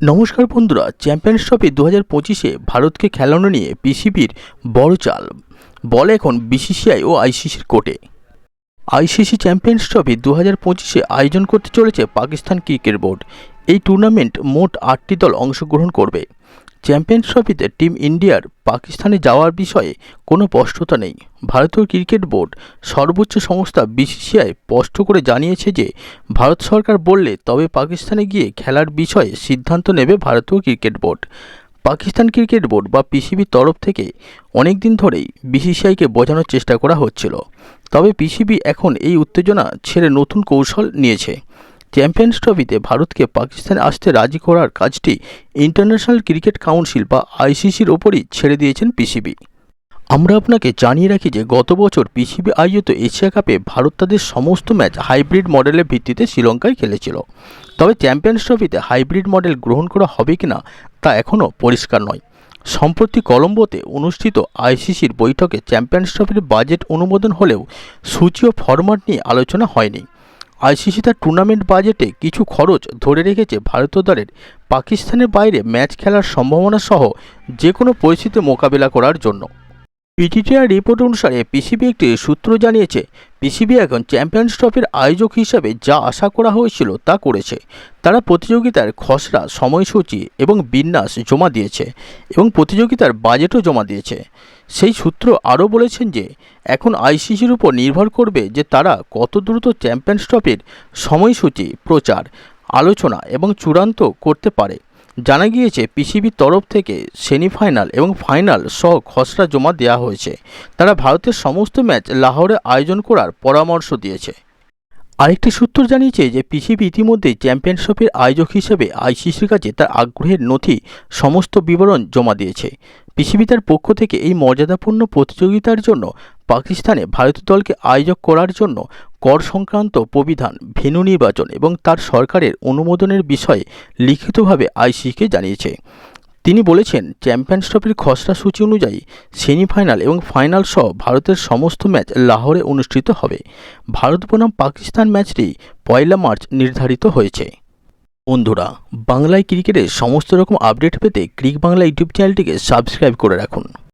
নমস্কার বন্ধুরা champions trophy দু হাজার পঁচিশে ভারতকে খেলানো নিয়ে পিসিবির বড় চাল। বলে এখন বিসিসিআই ও আইসিসির কোর্টে। আইসিসি চ্যাম্পিয়ন্স ট্রফি দু হাজার পঁচিশে আয়োজন করতে চলেছে পাকিস্তান ক্রিকেট বোর্ড। এই টুর্নামেন্ট মোট আটটি দল অংশগ্রহণ করবে। চ্যাম্পিয়ন্স ট্রফিতে টিম ইন্ডিয়ার পাকিস্তানে যাওয়ার বিষয়ে কোনো স্পষ্টতা নেই। ভারতীয় ক্রিকেট বোর্ড সর্বোচ্চ সংস্থা বিসিসিআই স্পষ্ট করে জানিয়েছে যে, ভারত সরকার বললে তবে পাকিস্তানে গিয়ে খেলার বিষয়ে সিদ্ধান্ত নেবে ভারতীয় cricket board. Pakistan cricket board বা পিসিবির তরফ থেকে অনেক দিন ধরেই বিসিসিআইকে বোঝানোর চেষ্টা করা হচ্ছিল। তবে পিসিবি এখন এই উত্তেজনা ছেড়ে নতুন কৌশল নিয়েছে। চ্যাম্পিয়ন্স ট্রফিতে ভারতকে পাকিস্তানে আসতে রাজি করার কাজটি ইন্টারন্যাশনাল ক্রিকেট কাউন্সিল বা আইসিসির ওপরই ছেড়ে দিয়েছেন পিসিবি। আমরা আপনাকে জানিয়ে রাখি যে গত বছর পিসিবি আয়োজিত এশিয়া কাপে ভারত তাদের সমস্ত ম্যাচ হাইব্রিড মডেলের ভিত্তিতে শ্রীলঙ্কায় খেলেছিল। তবে চ্যাম্পিয়ন্স ট্রফিতে হাইব্রিড মডেল গ্রহণ করা হবে কিনা তা এখনও পরিষ্কার নয়। সম্প্রতি কলম্বোতে অনুষ্ঠিত আইসিসির বৈঠকে চ্যাম্পিয়ন্স ট্রফির বাজেট অনুমোদন হলেও সূচি ও ফরম্যাট নিয়ে আলোচনা হয়নি। আইসিসি তার টুর্নামেন্ট বাজেটে কিছু খরচ ধরে রেখেছে ভারতীয় দলের পাকিস্তানের বাইরে ম্যাচ খেলার সম্ভাবনা সহ যে কোনো পরিস্থিতি মোকাবিলা করার জন্য। পিটিটিআর রিপোর্ট অনুসারে পিসিবি একটি সূত্র জানিয়েছে পিসিবি এখন চ্যাম্পিয়ন্স ট্রফির আয়োজক হিসাবে যা আশা করা হয়েছিল তা করেছে। তারা প্রতিযোগিতার খসড়া সময়সূচি এবং বিন্যাস জমা দিয়েছে এবং প্রতিযোগিতার বাজেটও জমা দিয়েছে। সেই সূত্র আরও বলেছেন যে, এখন আইসিসির উপর নির্ভর করবে যে তারা কত দ্রুত চ্যাম্পিয়ন্স ট্রফির সময়সূচি, প্রচার, আলোচনা এবং চূড়ান্ত করতে পারে। জানা গিয়েছে পিসিবির তরফ থেকে সেমিফাইনাল এবং ফাইনাল সহ খসড়া জমা দেওয়া হয়েছে। তারা ভারতের সমস্ত ম্যাচ লাহোরে আয়োজন করার পরামর্শ দিয়েছে। আরেকটি সূত্র জানিয়েছে যে, পিসিবি ইতিমধ্যেই চ্যাম্পিয়নশিপের আয়োজক হিসেবে আইসিসির কাছে তার আগ্রহের নথি সমস্ত বিবরণ জমা দিয়েছে। পিসিবি তার পক্ষ থেকে এই মর্যাদাপূর্ণ প্রতিযোগিতার জন্য পাকিস্তানে ভারতীয় দলকে আয়োজক করার জন্য কর সংক্রান্ত প্রবিধান ভেন্যু নির্বাচন এবং তার সরকারের অনুমোদনের বিষয়ে লিখিতভাবে আইসিকে জানিয়েছে। তিনি বলেছেন, চ্যাম্পিয়ন্স ট্রফির খসড়া সূচি অনুযায়ী সেমিফাইনাল এবং ফাইনাল সহ ভারতের সমস্ত ম্যাচ লাহোরে অনুষ্ঠিত হবে। ভারত বনাম পাকিস্তান ম্যাচটি পয়লা মার্চ নির্ধারিত হয়েছে। বন্ধুরা, বাংলায় ক্রিকেটের সমস্ত রকম আপডেট পেতে ক্রিক বাংলা ইউটিউব চ্যানেলটিকে সাবস্ক্রাইব করে রাখুন।